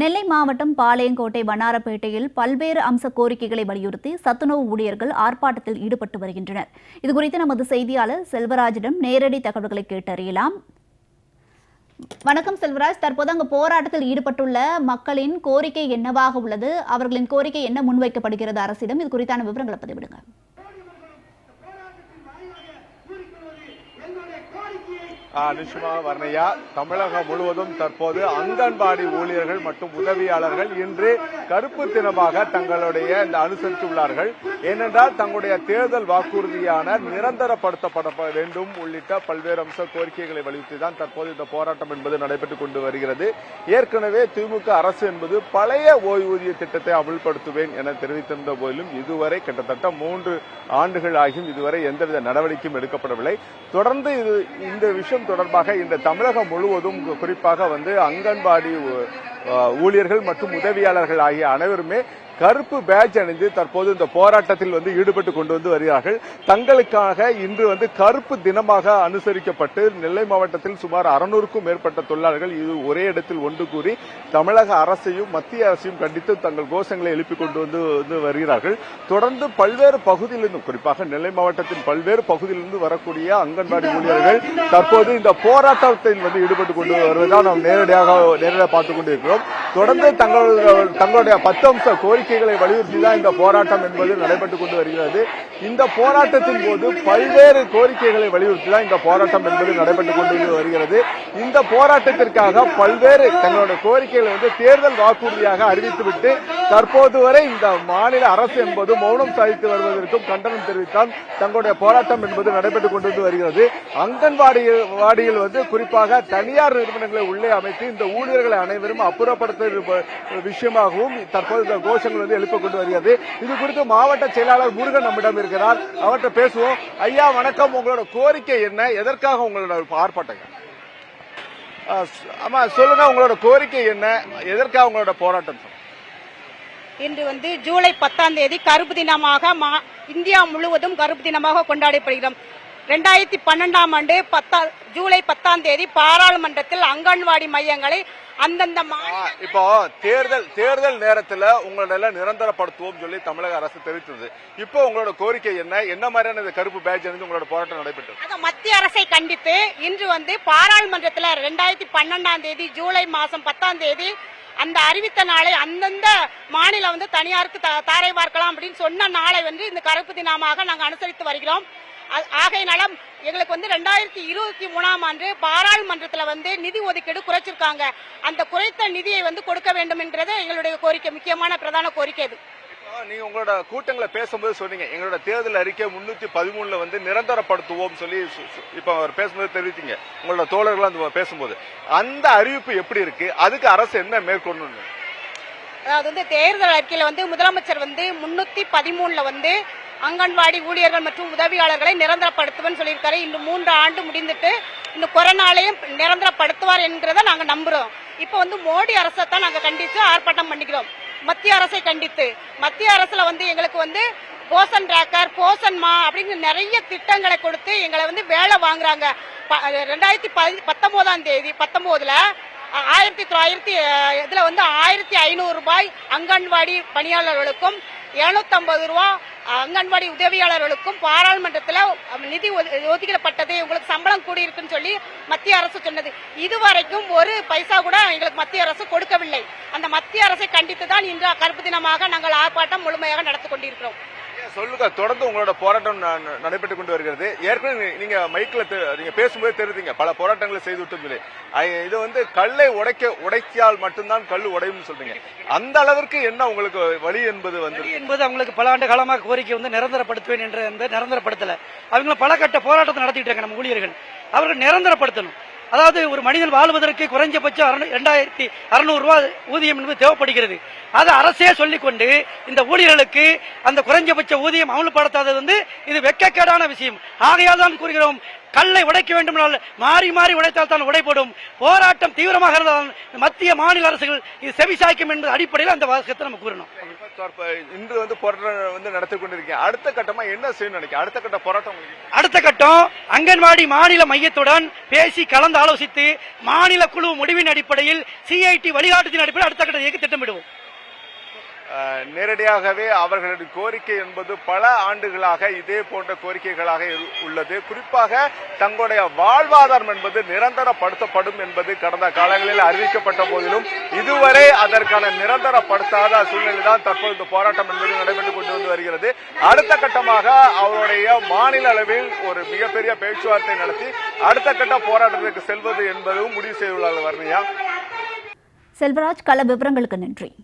நெல்லை மாவட்டம் பாளையங்கோட்டை வண்ணாரப்பேட்டையில் பல்வேறு அம்ச கோரிக்கைகளை வலியுறுத்தி சத்துணவு ஊழியர்கள் ஆர்ப்பாட்டத்தில் ஈடுபட்டு வருகின்றனர். இதுகுறித்து நமது செய்தியாளர் செல்வராஜிடம் நேரடி தகவல்களை கேட்டறியலாம். வணக்கம் செல்வராஜ். தற்போது அங்கு போராட்டத்தில் ஈடுபட்டுள்ள மக்களின் கோரிக்கை என்னவாக உள்ளது? அவர்களின் கோரிக்கை என்ன முன்வைக்கப்படுகிறது அரசிடம்? இது குறித்தான விவரங்களை பதிவிடுங்க. ஆ, வர்ணையா தமிழகம் முழுவதும் தற்போது அங்கன்வாடி ஊழியர்கள் மற்றும் உதவியாளர்கள் இன்று கருப்பு தினமாக தங்களுடைய இந்த அனுசரித்துள்ளார்கள் ஏனென்றால் தங்களுடைய தேர்தல் வாக்குறுதியான நிரந்தரப்படுத்தப்பட வேண்டும் உள்ளிட்ட பல்வேறு அம்ச கோரிக்கைகளை வலியுறுத்தி தான் தற்போது இந்த போராட்டம் என்பது நடைபெற்றுக் கொண்டு வருகிறது. ஏற்கனவே திமுக அரசு என்பது பழைய ஓய்வூதிய திட்டத்தை அமல்படுத்துவேன் என தெரிவித்திருந்த போதிலும் இதுவரை கிட்டத்தட்ட மூன்று ஆண்டுகள் ஆகியும் இதுவரை எந்தவித நடவடிக்கையும் எடுக்கப்படவில்லை. தொடர்ந்து இது இந்த விஷயம் தொடர்பாக இந்த தமிழகம் முழுவதும் குறிப்பாக வந்து அங்கன்வாடி ஊழியர்கள் மற்றும் உதவியாளர்கள் ஆகிய அனைவருமே கருப்பு பேட்ச் அணிந்து தற்போது இந்த போராட்டத்தில் வந்து ஈடுபட்டு கொண்டு வந்து வருகிறார்கள். தங்களுக்காக இன்று வந்து கருப்பு தினமாக அனுசரிக்கப்பட்டு நெல்லை மாவட்டத்தில் சுமார் அறுநூறுக்கும் மேற்பட்ட தொழிலாளர்கள் இது ஒரே இடத்தில் ஒன்று கூறி தமிழக அரசையும் மத்திய அரசையும் கண்டித்து தங்கள் கோஷங்களை எழுப்பி கொண்டு வந்து வந்து வருகிறார்கள். தொடர்ந்து பல்வேறு பகுதியிலிருந்து குறிப்பாக நெல்லை மாவட்டத்தின் பல்வேறு பகுதியிலிருந்து வரக்கூடிய அங்கன்வாடி ஊழியர்கள் தற்போது இந்த போராட்டத்தில் வந்து ஈடுபட்டு கொண்டு வருவதால் நாம் நேரடியாக நேரடியாக பார்த்துக் கொண்டிருக்கிறோம். தொடர்ந்து தங்கள் தங்களுடைய பத்து அம்ச கோரிக்கைகளை வலியுறுத்தி தான் இந்த போராட்டம் என்பது நடைபெற்றுக் கொண்டு வருகிறது. இந்த போராட்டத்தின் போது பல்வேறு கோரிக்கைகளை வலியுறுத்தி தான் இந்த போராட்டம் என்பது நடைபெற்றுக் கொண்டு வருகிறது. இந்த போராட்டத்திற்காக பல்வேறு தங்களுடைய கோரிக்கைகளை வந்து தேர்தல் வாக்குறுதியாக அறிவித்துவிட்டு தற்போது வரை இந்த மாநில அரசு என்பது மௌனம் சாதித்து வருவதற்கும் கண்டனம் தெரிவித்தால் தங்களுடைய போராட்டம் என்பது நடைபெற்றுக் கொண்டு வருகிறது. அங்கன்வாடி வாடியில் வந்து குறிப்பாக தனியார் நிறுவனங்களை உள்ளே அமைத்து இந்த ஊழியர்களை அனைவரும் அப்புறப்படுத்த விஷயமாகவும் தற்போது இந்த கோஷங்கள் வந்து எழுப்ப கொண்டு வருகிறது. இது குறித்து மாவட்ட செயலாளர் முருகன் நம்மிடம் இருக்கிறார். அவர்கிட்ட பேசுவோம். ஐயா வணக்கம். உங்களோட கோரிக்கை என்ன? எதற்காக உங்களோட ஆர்ப்பாட்டம்? ஆமா சொல்லுங்க. உங்களோட கோரிக்கை என்ன? எதற்காக உங்களோட போராட்டம்? இன்று வந்து ஜூலை பத்தாம் தேதி கருப்பு தினமாக மா- இந்தியா முழுவதும் கருப்பு தினமாக கொண்டாடப்படுகிறோம். ரெண்டாயிரத்தி பன்னெண்டாம் ஆண்டு பத்தா ஜூலை பத்தாம் தேதி பாராளுமன்றத்தில் அங்கன்வாடி மையங்களை அந்தந்த இப்போ தேர்தல் தேர்தல் நேரத்துல உங்களோட நிரந்தரப்படுத்துவோம் சொல்லி தமிழக அரசு தெரிவித்தது. இப்போ உங்களோட கோரிக்கை என்ன? என்ன மாதிரியான கருப்பு பேட்ச் அணிந்து உங்களோட போராட்டம் நடைபெற்றது? மத்திய அரசை கண்டித்து இன்று வந்து பாராளுமன்றத்தில் ரெண்டாயிரத்தி பன்னெண்டாம் தேதி ஜூலை மாசம் பத்தாம் தேதி அந்த அறிவித்த நாளை அந்தந்த மாநிலம் வந்து தனியாருக்கு த- தாரை பார்க்கலாம் அப்படின்னு சொன்ன நாளை வந்து இந்த கருப்பு தினமாக நாங்கள் அனுசரித்து வருகிறோம். அ- ஆகையினால எங்களுக்கு வந்து ரெண்டாயிரத்தி இருபத்தி மூணாம் ஆண்டு பாராளுமன்றத்தில் வந்து நிதி ஒதுக்கீடு குறைச்சிருக்காங்க. அந்த குறைத்த நிதியை வந்து கொடுக்க வேண்டும் என்றது எங்களுடைய கோரிக்கை முக்கியமான பிரதான கோரிக்கை இது. நீங்க உங்களோட கூட்டங்களை பேசும்போது சொன்னீங்க. எங்களோட தேர்தல் அறிக்கை முன்னூத்தி பதிமூணுல வந்து நிரந்தரப்படுத்துவோம் சொல்லி இப்ப அவர் பேசும்போது தெரிவித்தீங்க. உங்களோட தோழர்கள் அந்த பேசும்போது. அந்த அறிவிப்பு எப்படி இருக்கு? அதுக்கு அரசு என்ன மேற்கொண்டு அதாவது வந்து தேர்தல் அறிக்கையில வந்து முதலமைச்சர் வந்து முன்னூத்தி பதிமூணுல வந்து அங்கன்வாடி ஊழியர்கள் மற்றும் உதவியாளர்களை நிரந்தரப்படுத்துவேன்னு சொல்லியிருக்காரு. இன்னும் மூன்று ஆண்டு முடிந்துட்டு இந்த கொரோனாலையும் நிரந்தரப்படுத்துவார் என்கிறத நாங்க நம்புறோம். இப்போ வந்து மோடி அரசை தான் நாங்க கண்டித்து ஆர்ப்பாட்டம் பண்ணிக்கிறோம். மத்திய அரசை கண்டித்து மத்திய அரசுல வந்து எங்களுக்கு வந்து போசன் டிராக்கர் போசன் மா அப்படின்னு நிறைய திட்டங்களை கொடுத்து எங்களை வந்து வேலை வாங்குறாங்க. ப- ரெண்டாயிரத்தி பதி- பத்தொன்பதாம் தேதி பத்தொன்பதுல ஆயிரத்தி தொள்ளாயிரத்தி இதுல வந்து ஆயிரத்தி ஐநூறு ரூபாய் அங்கன்வாடி பணியாளர்களுக்கும் 750 ரூபாய் அங்கன்வாடி உதவியாளர்களுக்கும் பாராளுமன்றத்தில் நிதி ஒது- ஒதுக்கப்பட்டது உங்களுக்கு சம்பளம் கூடி இருக்குன்னு சொல்லி மத்திய அரசு சொன்னது. இதுவரைக்கும் ஒரு பைசா கூட எங்களுக்கு மத்திய அரசு கொடுக்கவில்லை. அந்த மத்திய அரசை கண்டித்து தான் இன்று கருப்பு தினமாக நாங்கள் ஆர்ப்பாட்டம் முழுமையாக நடத்தி கொண்டிருக்கிறோம். சொல்லுங்க தொடர்ந்து உங்களோட போராட்டம் ந- ந- நடைபெற்றுக் கொண்டு வருகிறது. ஏற்கனவே நீங்க மைக்ல தெ- நீங்க பேசும்போது தெரிவித்தீங்க பல போராட்டங்களை செய்து விட்டு சொல்லி. இது வந்து கல்லை உடைக்க உடைத்தால் மட்டும்தான் கல் உடையும்னு சொல்றீங்க. அந்த அளவிற்கு என்ன உங்களுக்கு வழி என்பது வந்து? என்பது அவங்களுக்கு பல ஆண்டு காலமாக கோரிக்கை வந்து நிரந்தரப்படுத்துவேன் என்ற அந்த நிரந்தரப்படுத்தல. அவங்க பல கட்ட போராட்டத்தை நடத்திட்டு இருக்காங்க நம்ம ஊழியர்கள். அவர்கள் நிரந்தரப்படுத்தணும். அதாவது ஒரு மனிதன் வாழ்வதற்கு குறைஞ்சபட்சம் இரண்டாயிரத்தி அறுநூறு ஊதியம் என்பது தேவைப்படுகிறது. அதை அரசே சொல்லிக்கொண்டு இந்த ஊழியர்களுக்கு அந்த குறைஞ்சபட்ச ஊதியம் அமல்படுத்தாதது வந்து இது வெட்கக்கேடான விஷயம். ஆகையால் தான் கூறுகிறோம் கல்லை உடைக்க வேண்டுமானால் மாறி மாறி உடைத்தால் தான் உடைப்படும். போராட்டம் தீவிரமாக இருந்தால் மத்திய மாநில அரசுகள் இது செவிசாய்க்கும் என்ற அடிப்படையில் அந்த வாசகத்தை நம்ம கூறணும். இன்று வந்து போராட்டம் வந்து நடத்தி கொண்டிருக்கீங்க அடுத்த கட்டமா என்ன செய்யணும் நினைக்கிறேன் அடுத்த கட்ட போராட்டம் அடுத்த கட்டம் அங்கன்வாடி மாநில மையத்துடன் பேசி கலந்து ஆலோசித்து மாநில குழு முடிவின் அடிப்படையில் சிஐடி வழிகாட்டுதின் அடிப்படையில் அடுத்த கட்ட இயக்க திட்டமிடுவோம். நேரடியாகவே அவர்களுடைய கோரிக்கை என்பது பல ஆண்டுகளாக இதே போன்ற கோரிக்கைகளாக இரு- உள்ளது. குறிப்பாக தங்களுடைய வாழ்வாதாரம் என்பது நிரந்தரப்படுத்தப்படும் என்பது கடந்த காலங்களில் அறிவிக்கப்பட்ட போதிலும் இதுவரை அதற்கான நிரந்தரப்படுத்தாத சூழ்நிலைதான் தற்போது போராட்டம் என்பது நடைபெற்றுக் கொண்டு வந்து வருகிறது. அடுத்த கட்டமாக அவருடைய மாநில அளவில் ஒரு மிகப்பெரிய பேச்சுவார்த்தை நடத்தி அடுத்த கட்ட போராட்டத்திற்கு செல்வது என்பதும் முடிவு செய்துள்ளார் வர்ணியா செல்வராஜ் கள விவரங்களுக்கு நன்றி.